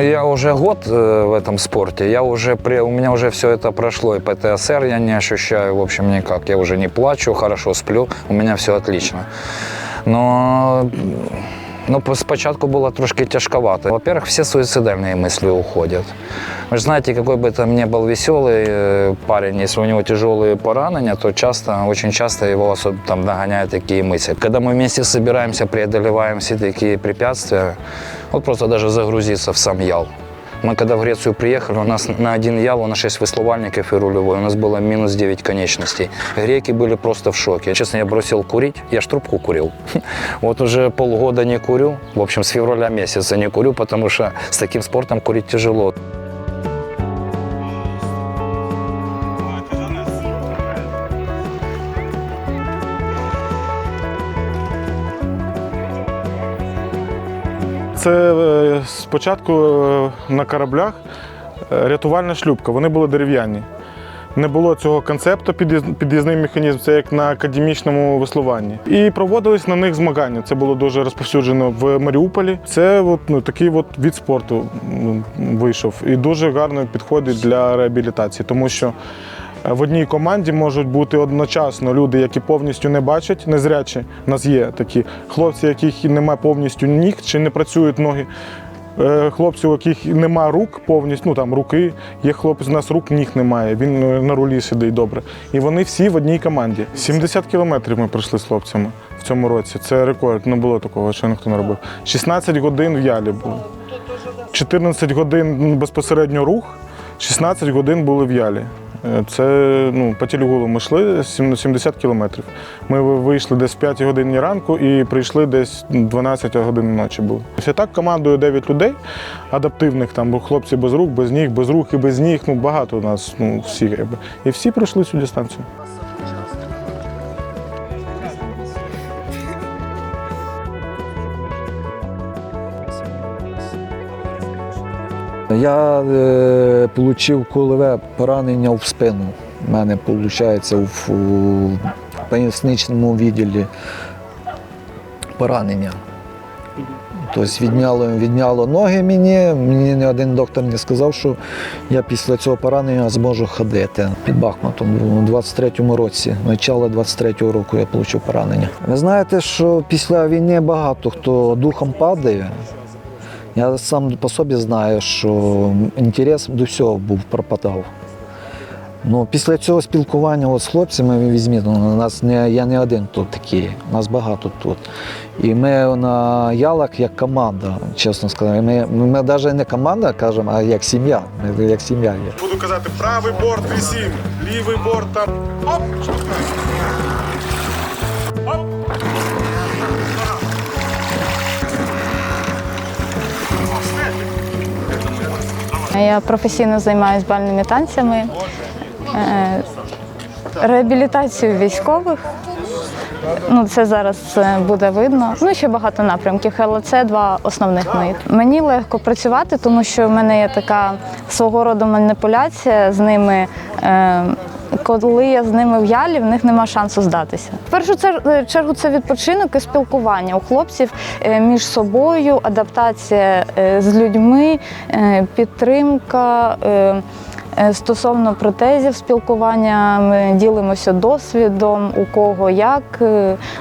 Я уже год э, в этом спорте, я уже, при- у меня уже все это прошло, и ПТСР я не ощущаю, в общем, никак. Я уже не плачу, хорошо сплю, у меня все отлично. Но ну, по- спочатку було трошки тяжковато. Во-первых, все суицидальные мысли уходят. Вы же знаете, какой бы там ни был веселый э, парень, если у него тяжелые поранения, то часто, очень часто его особ- там догоняют такие мысли. Когда мы вместе собираемся, преодолеваем все такие препятствия, вот просто даже загрузиться в сам ял. Мы когда в Грецию приехали, у нас на один ял, на 6 выслувальников и рулевой, у нас было минус 9 конечностей. Греки были просто в шоке. Честно, я бросил курить, я ж трубку курил. Вот уже полгода не курю, в общем, с февраля месяца не курю, потому что с таким спортом курить тяжело. Це е, спочатку е, на кораблях е, рятувальна шлюпка. Вони були дерев'яні. Не було цього концепту під'їз- під'їзний механізм, це як на академічному веслуванні. І проводились на них змагання. Це було дуже розповсюджено в Маріуполі. Це от, ну, такий от від спорту вийшов і дуже гарно підходить для реабілітації, тому що в одній команді можуть бути одночасно люди, які повністю не бачать, незрячі. У нас є такі хлопці, яких немає повністю ніг чи не працюють ноги. Е, Хлопці, у яких нема рук повністю, ну там руки, є хлопець, у нас рук ніг немає, він е, на рулі сидить добре. І вони всі в одній команді. 70 кілометрів ми пройшли з хлопцями в цьому році. Це рекорд, не було такого, що ніхто не робив. 16 годин в ялі було. 14 годин безпосередньо рух, 16 годин були в ялі. Е, Це ну, по Тілігулу ми йшли 70 кілометрів. Ми вийшли десь в 5 годині ранку і прийшли десь 12 годин ночі було. Ось так командою 9 людей, адаптивних там, бо хлопці без рук, без ніг, без рук і без ніг. Ну, багато у нас, ну, всі. І всі пройшли цю дистанцію. Я е, отримав кулеве поранення в спину. У мене виходить в, у поясничному відділі поранення. Тобто відняло, відняло ноги мені. Мені ні один доктор не сказав, що я після цього поранення зможу ходити. Під Бахмутом у 23-му році, начало 23-го року я отримав поранення. Ви знаєте, що після війни багато хто духом падає. Я сам по собі знаю, що інтерес до всього був пропадав. Ну, після цього спілкування от з хлопцями візьміть, ну, нас не, я не один тут такий, нас багато тут. І ми на ялах як команда, чесно сказати. Ми, ми навіть не команда, кажемо, а як сім'я. Ми як сім'я є. Буду казати, правий борт вісім, лівий борт там. Оп! Я професійно займаюся бальними танцями, е, реабілітацією військових. Ну, це зараз е, буде видно. Ну, ще багато напрямків, але це два основних мої. Мені легко працювати, тому що в мене є така свого роду маніпуляція з ними. Е, коли я з ними в ялі, в них нема шансу здатися. В першу е, чергу це відпочинок і спілкування у хлопців е, між собою, адаптація е, з людьми, підтримка. Стосовно протезів спілкування, ми ділимося досвідом, у кого як.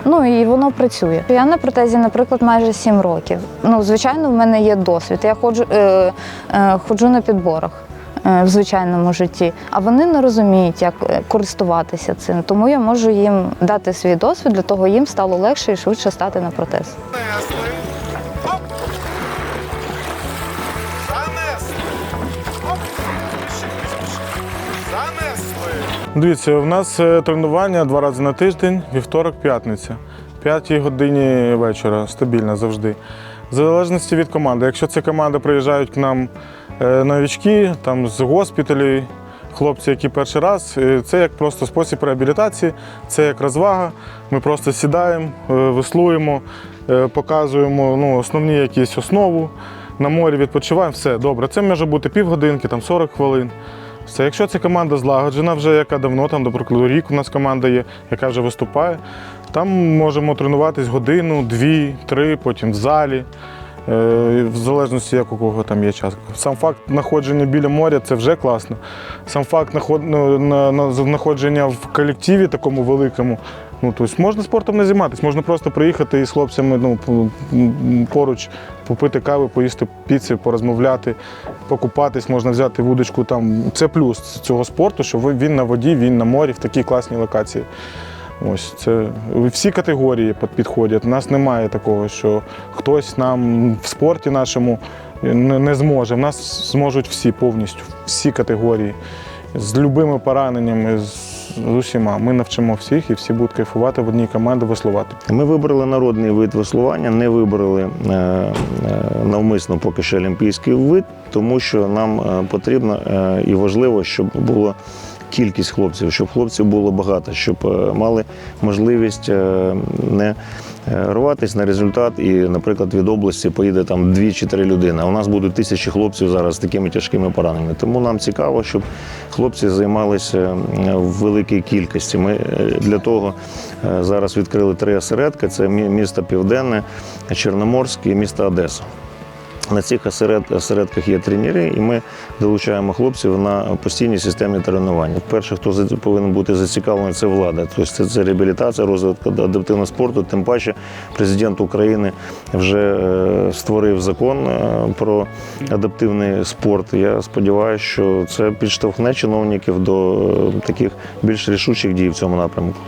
Ну і воно працює. Я на протезі, наприклад, майже 7 років. Ну, звичайно, в мене є досвід. Я ходжу, е, е, ходжу на підборах. Е, В звичайному житті, а вони не розуміють, як е, користуватися цим. Тому я можу їм дати свій досвід, для того їм стало легше і швидше стати на протез. Дивіться, у нас е, тренування два рази на тиждень, вівторок, п'ятниця. П'ятій годині вечора, стабільно завжди. В залежності від команди. Якщо це команда приїжджають к нам е, новички, там з госпіталів, хлопці, які перший раз, е, це як просто спосіб реабілітації, це як розвага. Ми просто сідаємо, е, веслуємо, показуємо ну, основні якісь основу. На морі відпочиваємо, все добре. Це може бути півгодинки, там 40 хвилин. Все, якщо це команда злагоджена, вже яка давно, там, до прикладу, рік у нас команда є, яка вже виступає, там можемо тренуватись годину, дві, три, потім в залі. е, в залежності, як у кого там є час. Сам факт знаходження біля моря це вже класно. Сам факт ну, на- на- знаходження в колективі такому великому. Ну, тобто можна спортом не займатися, можна просто приїхати із хлопцями ну, поруч, попити кави, поїсти піци, порозмовляти, покупатись, можна взяти вудочку там. Це плюс цього спорту, що він на воді, він на морі в такій класній локації. Ось це всі категорії під- підходять. У нас немає такого, що хтось нам в спорті нашому не, зможе. В нас зможуть всі повністю, всі категорії з любими пораненнями, з, усіма. Ми навчимо всіх і всі будуть кайфувати в одній команді веслувати. Ми вибрали народний вид веслування, не вибрали е, е, навмисно поки що олімпійський вид, тому що нам е, потрібно і важливо, щоб було кількість хлопців, щоб хлопців було багато, щоб е, мали можливість е, не е, рватися на результат. І, наприклад, від області поїде там дві чи три людини. А у нас будуть тисячі хлопців зараз з такими тяжкими пораненнями. Тому нам цікаво, щоб хлопці займалися в великій кількості. Ми для того зараз відкрили три осередки: це місто Південне, Чорноморське і місто Одеса. На цих осеред- осередках є тренери, і ми долучаємо хлопців на постійні системні тренування. Перше, хто повинен бути зацікавлений, це влада. Тобто це, це реабілітація, розвиток адаптивного спорту. Тим паче, президент України вже е, створив закон е, про адаптивний спорт. Я сподіваюся, що це підштовхне чиновників до е, таких більш рішучих дій в цьому напрямку.